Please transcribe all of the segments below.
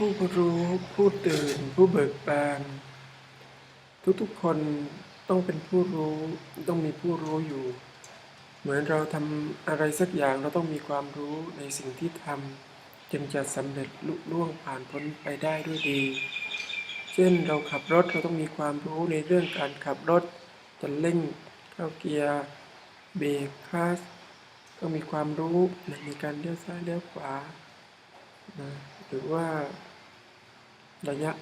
ผู้รู้ผู้ตื่น ผู้เบิกบาน ทุกๆคนต้องเป็นผู้รู้ต้องมีผู้รู้อยู่ เหมือนเราทำอะไรสักอย่างเราต้องมีความรู้ในสิ่งที่ทำจึงจะสำเร็จลุล่วงผ่านพ้นไปได้ด้วยดี เช่นเราขับรถเราต้องมีความรู้ในเรื่องการขับรถจะเร่งเข้าเกียร์เบรกคลัสต้องมีความรู้ในการเลี้ยวซ้ายเลี้ยวขวานะหรือว่า ระยะ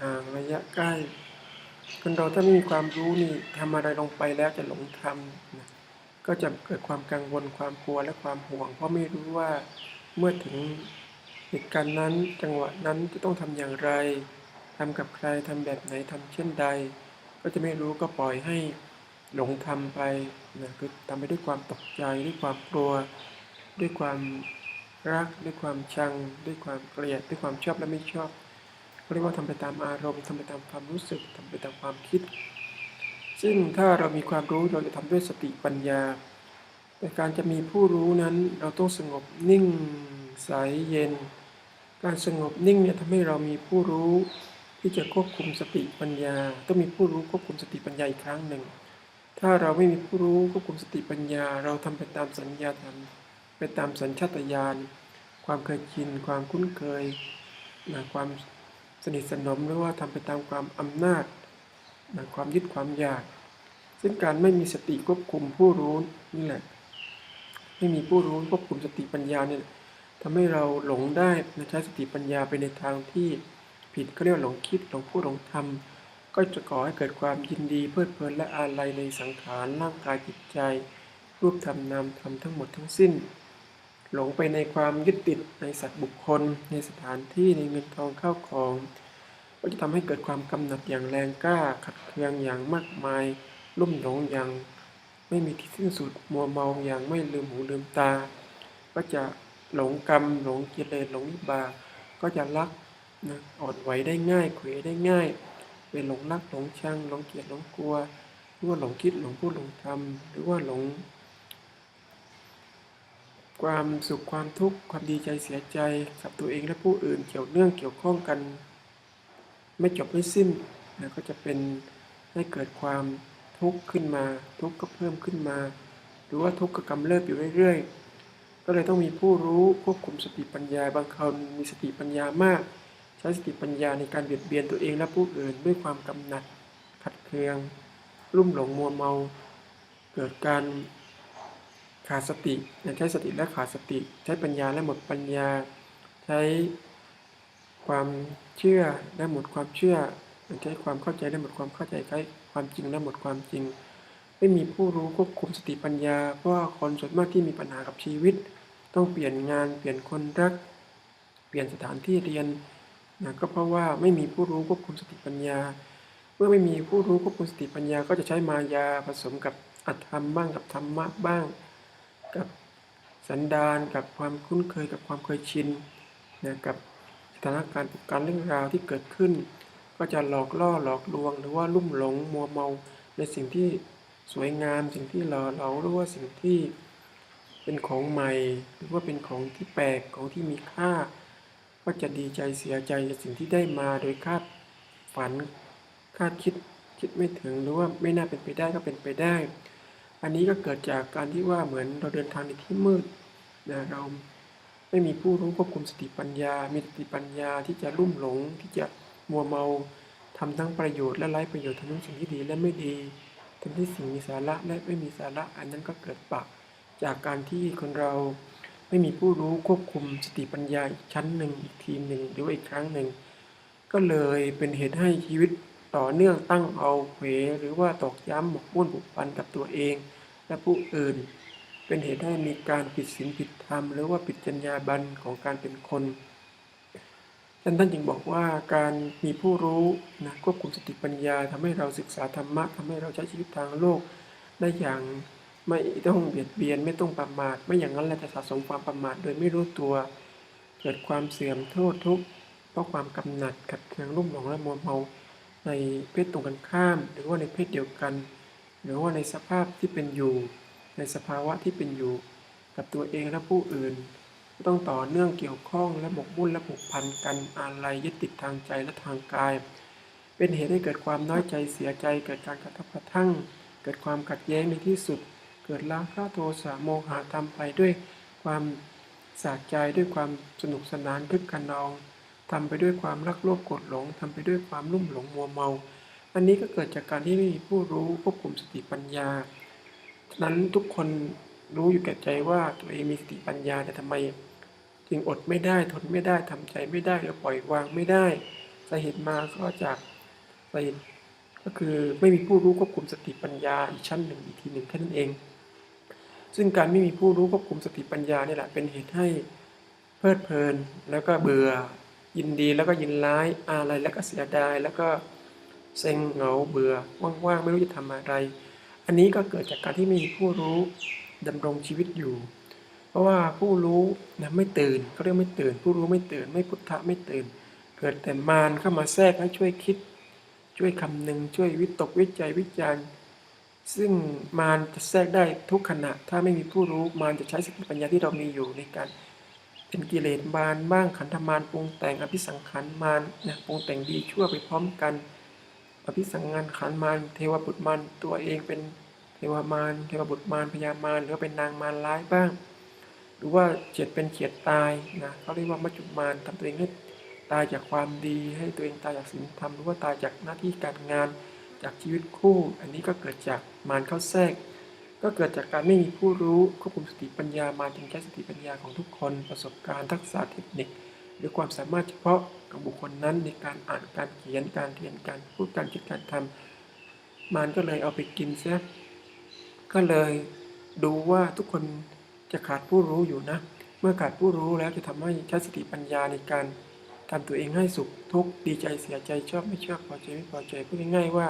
ห่างระยะใกล้คนเราถ้าไม่มีความรู้นี่ทำอะไรลงไปแล้วจะหลงทำนะก็จะเกิดความกังวลความกลัวและความห่วง เพราะไม่รู้ว่าเมื่อถึงเหตุการณ์นั้นจังหวะนั้นจะต้องทำอย่างไรทำกับใครทำแบบไหนทำเช่นใด ก็จะไม่รู้ก็ปล่อยให้หลงทำไปนะคือทำไปด้วยความตกใจด้วยความกลัว ด้วยความรัก ด้วยความชัง ด้วยความเกลียด ด้วยความชอบและไม่ชอบ เรียกว่าทำไปตามอารมณ์ทำไปตามความรู้สึกทำไปตามความคิด ซึ่งถ้าเรามีความรู้เราจะทำด้วยสติปัญญา แต่การจะมีผู้รู้นั้นเราต้องสงบนิ่งใสเย็น การสงบนิ่งเนี่ยทำให้เรามีผู้รู้ที่จะควบคุมสติปัญญา ต้องมีผู้รู้ควบคุมสติปัญญาอีกครั้งหนึ่ง ถ้าเราไม่มีผู้รู้ควบคุมสติปัญญา เราทำไปตามสัญญาธรรมไปตามสัญชาตญาณความเคยชินความคุ้นเคยนะความ สนิทสนมหรือว่าทำไปตามความอำนาจนะความยึดความอยาก ซึ่งการไม่มีสติควบคุมผู้รู้นี่แหละ ไม่มีผู้รู้ควบคุมสติปัญญาเนี่ยทำให้เราหลงได้นะใช้สติปัญญาไปในทางที่ผิดก็เรียกว่าหลงคิดหลงพูดหลงทำก็จะก่อให้เกิดความยินดีเพลิดเพลินและอาลัยในสังขารร่างกายจิตใจ รูปธรรมนามธรรมทั้งหมดทั้งสิ้น หลงไปในความยึดติดในสัตว์บุคคล ในสถานที่ในเงินทองเข้าของ ก็จะทำให้เกิดความกำหนัดอย่างแรงกล้า ขัดเคืองอย่างมากมาย ลุ่มหลงอย่าง ไม่มีที่สิ้นสุด มัวเมาอย่างไม่ลืมหูลืมตา ก็จะหลงกรรมหลงกิเลสหลงวิบากก็จะรักนะอ่อนไหวได้ง่ายเขวได้ง่ายเป็นหลงรักหลงชังหลงเกลียดหลงกลัวหรือว่าหลงคิดหลงพูดหลงทำหรือว่าหลง ความสุขความทุกข์ความดีใจเสียใจกับตัวเองและผู้อื่นเกี่ยวเนื่องเกี่ยวข้องกัน ไม่จบไม่สิ้นนะก็จะเป็นให้เกิดความทุกข์ขึ้นมา ทุกข์ก็เพิ่มขึ้นมา หรือว่าทุกข์ก็กำเริบอยู่เรื่อยๆ ก็เลยต้องมีผู้รู้ควบคุมสติปัญญาบางคนมีสติปัญญามาก ใช้สติปัญญาในการเบียดเบียนตัวเองและผู้อื่นด้วยความกำหนัดขัดเคือง รุ่มหลงมัวเมา เกิดการ ขาดสติใช้สติและขาดสติ ใช้ปัญญาและหมดปัญญา ใช้ความเชื่อและหมดความเชื่อใช้ความเข้าใจและหมดความเข้าใจใช้ความจริงและหมดความจริง ไม่มีผู้รู้ควบคุมสติปัญญา เพราะคนส่วนมากที่มีปัญหากับชีวิต ต้องเปลี่ยนงานเปลี่ยนคนรัก เปลี่ยนสถานที่เรียนนะก็เพราะว่าไม่มีผู้รู้ควบคุมสติปัญญา เมื่อไม่มีผู้รู้ควบคุมสติปัญญา ก็จะใช้มายาผสมกับอัตธรรมบ้างกับธรรมะบ้าง กับสันดานกับความคุ้นเคยกับความเคยชินนะกับสถานการณ์การเรื่องราวที่เกิดขึ้น ก็จะหลอกล่อหลอกลวง หรือว่าลุ่มหลงมัวเมาในสิ่งที่สวยงาม สิ่งที่หล่อเหลาหรือว่าสิ่งที่เป็นของใหม่ หรือว่าเป็นของที่แปลกของที่มีค่า ก็จะดีใจเสียใจกับสิ่งที่ได้มาโดยคาดฝันคาดคิดคิดไม่ถึงหรือว่าไม่น่าเป็นไปได้ก็เป็นไปได้ อันนี้ก็เกิดจากการที่ว่าเหมือนเราเดินทางในที่มืดนะเราไม่มีผู้รู้ควบคุมสติปัญญา มีสติปัญญาที่จะลุ่มหลง ที่จะมัวเมาทำทั้งประโยชน์และไร้ประโยชน์ทำทั้งสิ่งที่ดีและไม่ดีทำที่สิ่งมีสาระและไม่มีสาระ อันนั้นก็เกิดปะจากการที่คนเราไม่มีผู้รู้ควบคุมสติปัญญาอีกชั้นหนึ่งอีกทีมหนึ่งหรือว่าอีกครั้งหนึ่ง ก็เลยเป็นเหตุให้ชีวิต ต่อเนื่องตั้งเอาเขวหรือว่าตอกย้ำหมกมุ่นบุกปันกับตัวเอง และผู้อื่น เป็นเหตุให้มีการผิดศีลผิดธรรม หรือว่าผิดจรรยาบรรณของการเป็นคนท่านท่านจึงบอกว่าการมีผู้รู้นะควบคุมสติปัญญาทำให้เราศึกษาธรรมะทำให้เราใช้ชีวิตทางโลก ได้อย่างไม่ต้องเบียดเบียนไม่ต้องประมาท ไม่อย่างนั้นเราจะสะสมความประมาทโดยไม่รู้ตัว เกิดความเสื่อมโทษทุกข์เพราะความกำหนัดขัดเคืองรุ่มหลงและมัวเมา ในเพศตรงกันข้าม หรือว่าในเพศเดียวกัน หรือว่าในสภาพที่เป็นอยู่ ในสภาวะที่เป็นอยู่ กับตัวเองและผู้อื่น ต้องต่อเนื่องเกี่ยวข้องและหมกมุ่นและผูกพันกันอะไรยึดติดทางใจและทางกาย เป็นเหตุให้เกิดความน้อยใจเสียใจเกิดการกระทบกระทั่ง เกิดความขัดแย้งในที่สุด เกิดราคะโทสะโมหะทำไปด้วยความสะใจด้วยความสนุกสนานคึกขนอง ทำไปด้วยความรักโลภโกรธหลงทำไปด้วยความลุ่มหลงมัวเมา อันนี้ก็เกิดจากการที่ไม่มีผู้รู้ควบคุมสติปัญญาฉะนั้นทุกคนรู้อยู่แก่ใจว่าตัวเองมีสติปัญญาแต่ทำไม จึงอดไม่ได้ทนไม่ได้ทำใจไม่ได้หรือปล่อยวางไม่ได้สาเหตุมาก็จากสาเหตุก็คือไม่มีผู้รู้ควบคุมสติปัญญาอีกชั้นหนึ่งอีกทีหนึ่งแค่นั้นเอง ซึ่งการไม่มีผู้รู้ควบคุมสติปัญญานี่แหละเป็นเหตุให้เพลิดเพลินแล้วก็เบื่อ ยินดีแล้วก็ยินร้ายอะไรแล้วก็เสียดายแล้วก็เซ็งเหงาเบื่อว่างๆไม่รู้จะทำอะไร อันนี้ก็เกิดจากการที่ไม่มีผู้รู้ดำรงชีวิตอยู่ เพราะว่าผู้รู้นะไม่ตื่นเขาเรียกไม่ตื่น ผู้รู้ไม่ตื่น ไม่พุทธะไม่ตื่น เกิดแต่มารเข้ามาแทรกให้ช่วยคิด ช่วยคำนึงช่วยวิตกวิจัยวิจารณ์ซึ่งมารจะแทรกได้ทุกขณะ ถ้าไม่มีผู้รู้มารจะใช้สติปัญญาที่เรามีอยู่ในการ เป็นกิเลสมารบ้างขันธมารปรุงแต่งอภิสังขารมารนะปรุงแต่งดีชั่วไปพร้อมกัน อภิสังงานขันธ์มารเทวบุตรมารตัวเองเป็นเทวมารเทวบุตรมารพญามารหรือเป็นนางมารร้ายบ้าง หรือว่าเฉียดเป็นเฉียดตายนะเขาเรียกว่ามัจจุมารทำตัวเองให้ตายจากความดี ให้ตัวเองตายจากศีลธรรมหรือว่าตายจากหน้าที่การงานจากชีวิตคู่ อันนี้ก็เกิดจากมารเข้าแทรก ก็เกิดจากการไม่มีผู้รู้ควบคุมสติปัญญามาจึงใช้สติปัญญาของทุกคน ประสบการณ์ทักษะเทคนิค หรือความสามารถเฉพาะของบุคคลนั้นในการอ่านการเขียนการเรียนการพูดการคิดการทำมารก็เลยเอาไปกินเสียก็เลยดูว่าทุกคนจะขาดผู้รู้อยู่นะ เมื่อขาดผู้รู้แล้วจะทำให้ใช้สติปัญญาในการทำตัวเองให้สุขทุกข์ดีใจเสียใจชอบไม่ชอบพอใจไม่พอใจพูดง่ายๆว่า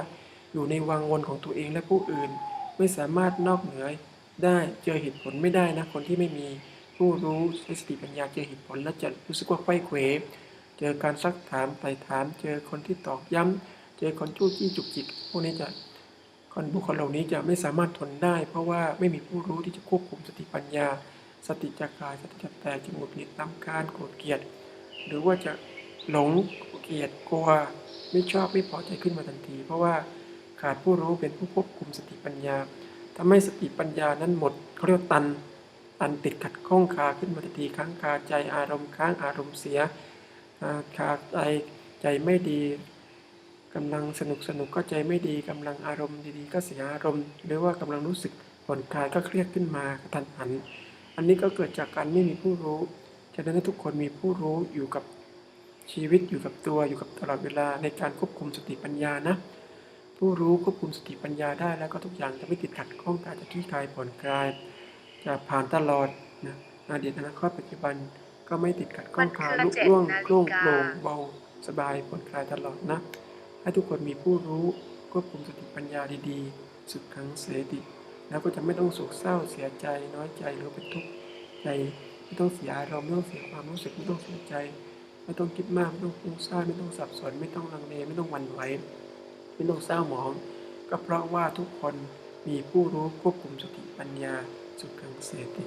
อยู่ในวังวนของตัวเองและผู้อื่น ไม่สามารถนอกเหนือได้เจอเหตุผลไม่ได้นะคนที่ไม่มีผู้รู้ใช้สติปัญญาเจอเหตุผลแล้วจะรู้สึกว่าไขว้เขวเจอการซักถามไต่ถาม เจอคนที่ตอกย้ำเจอคนจู้จี้จุกจิกพวกนี้จะคนบุคคลเหล่านี้จะไม่สามารถทนได้ เพราะว่าไม่มีผู้รู้ที่จะควบคุมสติปัญญา สติจะกายสติจะแตกจะหงุดหงิดนำการโกรธเกลียด หรือว่าจะหลงเกลียดกลัวไม่ชอบไม่พอใจขึ้นมาทันที เพราะว่า ขาดผู้รู้เป็นผู้ควบคุมสติปัญญาทำให้สติปัญญานั้นหมดเขาเรียกตัน ตันติดขัดข้องคาขึ้นมาทันทีค้างคาใจอารมณ์ค้างอารมณ์เสียคาใจใจไม่ดีกำลังสนุกสนุกก็ใจไม่ดีกำลังอารมณ์ดีๆ ก็เสียอารมณ์ หรือว่ากำลังรู้สึกผ่อนคลายก็เครียดขึ้นมากระทันหัน อันนี้ก็เกิดจากการไม่มีผู้รู้ฉะนั้นทุกคนมีผู้รู้อยู่กับชีวิตอยู่กับตัวอยู่กับตลอดเวลาในการควบคุมสติปัญญานะ ผู้รู้ควบคุมสติปัญญาได้แล้วก็ทุกอย่างจะไม่ติดขัดข้องการจะคลี่คลายผ่อนคลาย จะผ่านตลอดนะอดีตอนาคตปัจจุบันก็ไม่ติดขัดข้องคลายลุคือล่วงกาโล่งโปร่งเบาสบายผ่อนคลายตลอดนะให้ทุกคนมีผู้รู้ควบคุมสติปัญญาดีๆ สุดขังเสติแล้วก็จะไม่ต้องโศกเศร้าเสียใจน้อยใจหรือเป็นทุกข์ใจไม่ต้องเสียอารมณ์ไม่ต้องเสียความรู้สึกไม่ต้องเสียใจ ไม่ต้องคิดมากไม่ต้องฟุ้งซ่านไม่ต้องสับสนไม่ต้องลังเลไม่ต้องวันไหว ไม่ต้องเศร้าหมอง ก็เพราะว่าทุกคนมีผู้รู้ควบคุมสติปัญญาสุขังเสติ